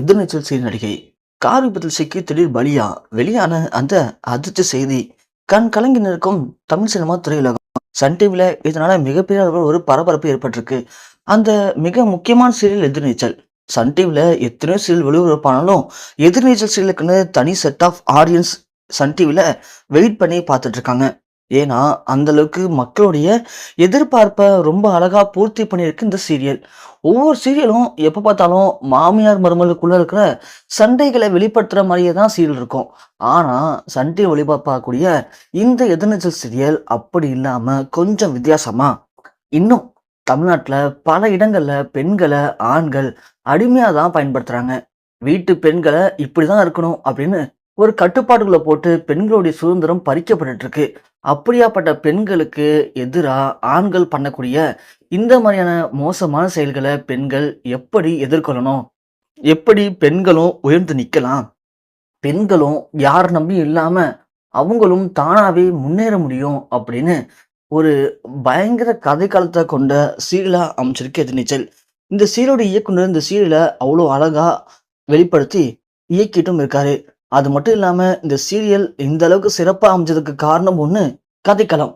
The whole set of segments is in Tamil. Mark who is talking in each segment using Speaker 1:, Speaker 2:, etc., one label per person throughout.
Speaker 1: எதிர்நீச்சல் செய்தி நடிகை கார் விபத்தில் சிக்கி திடீர் பலியா வெளியான அந்த அதிர்ச்சி செய்தி கண் கலங்கி நிற்கும் தமிழ் சினிமா திரையுலகம். சன் டிவில இதனால மிகப்பெரிய அளவில் ஒரு பரபரப்பு ஏற்பட்டிருக்கு. அந்த மிக முக்கியமான சீரியல் எதிர்நீச்சல். சன் டிவில எத்தனையோ சீரியல் வெளியுறப்பானாலும் எதிர்நீச்சல் சீரியலுக்குன்னு தனி செட் ஆஃப் ஆடியன்ஸ் சன் டிவில வெயிட் பண்ணி பார்த்துட்டு இருக்காங்க. ஏன்னா அந்த அளவுக்கு மக்களுடைய எதிர்பார்ப்பை ரொம்ப அழகாக பூர்த்தி பண்ணியிருக்கு இந்த சீரியல். ஒவ்வொரு சீரியலும் எப்போ பார்த்தாலும் மாமியார் மருமகளுக்குள்ளே இருக்கிற சண்டைகளை வெளிப்படுத்துகிற மாதிரியே தான் சீரியல் இருக்கும். ஆனால் சண்டையை ஒளிபரப்பாகக்கூடிய இந்த எதிர்நீச்சல் சீரியல் அப்படி இல்லாமல் கொஞ்சம் வித்தியாசமாக இன்னும் தமிழ்நாட்டில் பல இடங்களில் பெண்களை ஆண்கள் அடிமையாக தான் பயன்படுத்துகிறாங்க வீட்டு பெண்களை இப்படி தான் இருக்கணும் அப்படின்னு ஒரு கட்டுப்பாடுகளை போட்டு பெண்களுடைய சுதந்திரம் பறிக்கப்பட்டு இருக்கு அப்படியாப்பட்ட பெண்களுக்கு எதிராக ஆண்கள் பண்ணக்கூடிய இந்த மாதிரியான மோசமான செயல்களை பெண்கள் எப்படி எதிர்கொள்ளணும்? எப்படி பெண்களும் உயர்ந்து நிற்கலாம்? பெண்களும் யார் நம்பி இல்லாம அவங்களும் தானாவே முன்னேற முடியும் அப்படின்னு ஒரு பயங்கர கதை காலத்தை கொண்ட சீரலா அமைச்சிருக்கு எதிர்நீச்சல் இந்த சீரோட இயக்குனர் இந்த சீரியலை அவ்வளோ அழகா வெளிப்படுத்தி இயக்கிட்டும் இருக்காரு. அது மட்டும் இல்லாமல் இந்த சீரியல் இந்த அளவுக்கு சிறப்பாக அமைஞ்சதுக்கு காரணம் ஒன்று கதைக்களம்.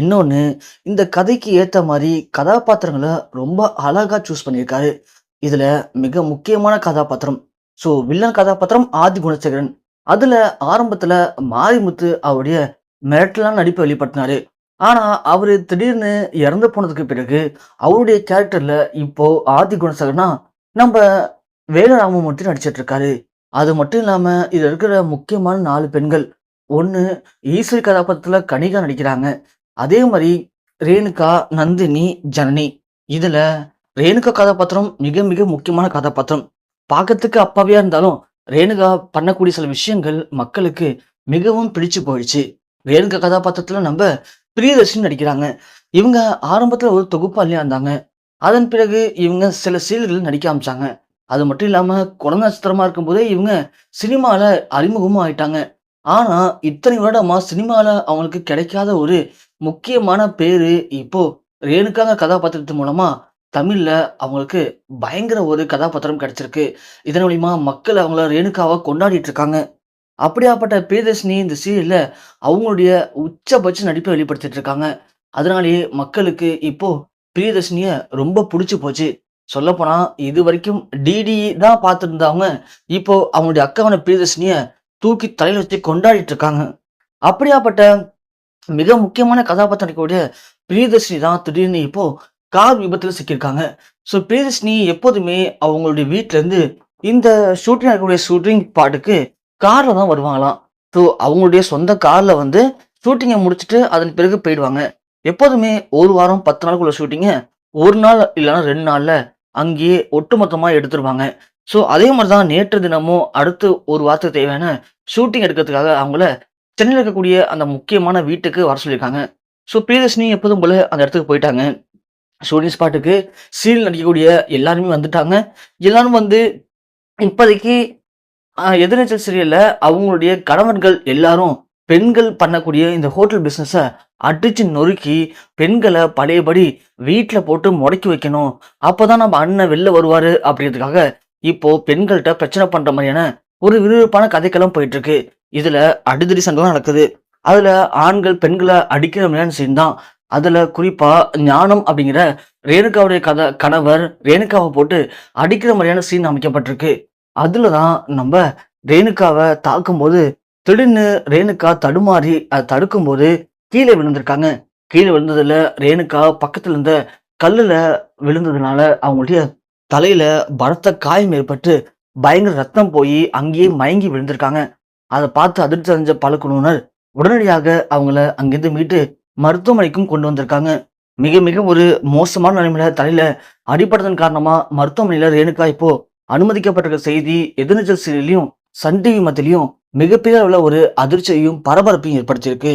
Speaker 1: இன்னொன்று இந்த கதைக்கு ஏற்ற மாதிரி கதாபாத்திரங்களை ரொம்ப அழகா சூஸ் பண்ணியிருக்காரு. இதில் மிக முக்கியமான கதாபாத்திரம். ஸோ வில்லன் கதாபாத்திரம் ஆதி குணசேகரன். அதில் ஆரம்பத்தில் மாரிமுத்து அவருடைய மிரட்டலான நடிப்பை வெளிப்படுத்தினாரு. ஆனால் அவர் திடீர்னு இறந்து போனதுக்கு பிறகு அவருடைய கேரக்டரில் இப்போது ஆதி குணசேகரனா நம்ம வேலராமமூர்த்தி நடிச்சிட்டு இருக்காரு. அது மட்டும் இல்லாமல் இதில் இருக்கிற முக்கியமான நாலு பெண்கள். ஒன்று ஈஸ்வரி கதாபாத்திரத்தில் கனிகா நடிக்கிறாங்க. அதே மாதிரி ரேணுகா நந்தினி ஜனனி. இதில் ரேணுகா கதாபாத்திரம் மிக மிக முக்கியமான கதாபாத்திரம். பார்க்கறதுக்கு அப்பாவியாக இருந்தாலும் ரேணுகா பண்ணக்கூடிய சில விஷயங்கள் மக்களுக்கு மிகவும் பிடிச்சு போயிடுச்சு. ரேணுகா கதாபாத்திரத்தில் நம்ம பிரியதர்ஷினி நடிக்கிறாங்க. இவங்க ஆரம்பத்தில் ஒரு தொகுப்பாளியாக இருந்தாங்க. அதன் பிறகு இவங்க சில சீரியல்கள் நடிக்க ஆரம்பிச்சாங்க. அது மட்டும் இல்லாமல் குழந்தை நட்சத்திரமா இருக்கும்போதே இவங்க சினிமாவில் அறிமுகமும் ஆயிட்டாங்க. ஆனால் இத்தனை வருடமாக சினிமாவில் அவங்களுக்கு கிடைக்காத ஒரு முக்கியமான பேர் இப்போ ரேணுக்காங்க கதாபாத்திரத்து மூலமாக தமிழில் அவங்களுக்கு பயங்கர ஒரு கதாபாத்திரம் கிடைச்சிருக்கு. இதன் மூலிமா மக்கள் அவங்கள ரேணுகாவை கொண்டாடிட்டு இருக்காங்க. அப்படியாப்பட்ட பிரியதர்ஷினி இந்த சீரியலில் அவங்களுடைய உச்சபட்ச நடிப்பை வெளிப்படுத்திட்டு இருக்காங்க. அதனாலேயே மக்களுக்கு இப்போ பிரியதர்ஷினியை ரொம்ப பிடிச்சி போச்சு. சொல்லப்போனால் இது வரைக்கும் டிடி தான் பார்த்துருந்தவங்க இப்போ அவங்களுடைய அக்காவான பிரியதர்ஷினியை தூக்கி தலையில் வச்சு கொண்டாடிட்டு இருக்காங்க அப்படியாப்பட்ட மிக முக்கியமான கதாபாத்திரம் இருக்கக்கூடிய பிரியதர்ஷினி தான் திடீர்னு இப்போ கார் விபத்தில் சிக்கியிருக்காங்க. ஸோ பிரியதர்ஷினி எப்போதுமே அவங்களுடைய வீட்டிலேருந்து இருந்து இந்த ஷூட்டிங் இருக்கக்கூடிய ஷூட்டிங் பாட்டுக்கு காரில் தான் வருவாங்களாம். ஸோ அவங்களுடைய சொந்த காரில் வந்து ஷூட்டிங்கை முடிச்சுட்டு அதன் பிறகு போயிடுவாங்க. எப்போதுமே ஒரு வாரம் பத்து நாளுக்குள்ள ஷூட்டிங்கை ஒரு நாள் இல்லைன்னா ரெண்டு நாளில் அங்கேயே ஒட்டுமொத்தமாக எடுத்துருவாங்க. ஸோ அதே மாதிரி தான் நேற்று தினமும் அடுத்து ஒரு வாரத்துக்கு தேவையான ஷூட்டிங் எடுக்கிறதுக்காக அவங்கள சென்னையில் இருக்கக்கூடிய அந்த முக்கியமான வீட்டுக்கு வர சொல்லியிருக்காங்க. ஸோ பிரியதர்ஷினி எப்போதும் போல அந்த இடத்துக்கு போயிட்டாங்க. ஷூட்டிங் ஸ்பாட்டுக்கு சீரியல் நடிக்கக்கூடிய எல்லாருமே வந்துட்டாங்க. எல்லாரும் வந்து இப்போதைக்கு எதிர்நீச்சல் சீரியலில் அவங்களுடைய கணவன்கள் எல்லாரும் பெண்கள் பண்ணக்கூடிய இந்த ஹோட்டல் பிஸ்னஸை அடிச்சு நொறுக்கி பெண்களை பழையபடி வீட்டில் போட்டு முடக்கி வைக்கணும். அப்போதான் நம்ம அண்ணன் வெளில வருவார் அப்படின்றதுக்காக இப்போ பெண்கள்கிட்ட பிரச்சனை பண்ணுற மாதிரியான ஒரு விறுவிறுப்பான கதைக்கெல்லாம் போயிட்டு இருக்கு இதுல அடிதடி சண்டைலாம் நடக்குது. அதுல ஆண்கள் பெண்களை அடிக்கிற மாதிரியான சீன் தான். அதுல குறிப்பா ஞானம் அப்படிங்கிற ரேணுகாவுடைய கதை கணவர் ரேணுகாவை போட்டு அடிக்கிற மாதிரியான சீன் அமைக்கப்பட்டிருக்கு. அதுல தான் நம்ம ரேணுகாவை தாக்கும்போது திடீர்னு ரேணுகா தடுமாறி அதை தடுக்கும்போது கீழே விழுந்திருக்காங்க. கீழே விழுந்ததுல ரேணுகா பக்கத்துல இருந்த கல்லுல விழுந்ததுனால அவங்களுடைய தலையில பலத்த காயம் ஏற்பட்டு பயங்கர ரத்தம் போய் அங்கேயே மயங்கி விழுந்திருக்காங்க. அதை பார்த்து அதிர்ச்சி அடைஞ்ச பழக்குழுவினர் உடனடியாக அவங்கள அங்கிருந்து மீட்டு மருத்துவமனைக்கும் கொண்டு வந்திருக்காங்க. மிக மிக ஒரு மோசமான நிலைமையில தலையில அடிபட்டதன் காரணமா மருத்துவமனையில ரேணுகா இப்போ அனுமதிக்கப்பட்டிருக்க செய்தி எதிர்நீச்சல் சீரியலையும் சன் டிவி மத்தியிலையும் மிகப்பெரிய அளவில் ஒரு அதிர்ச்சியையும் பரபரப்பையும் ஏற்படுத்தியிருக்கு.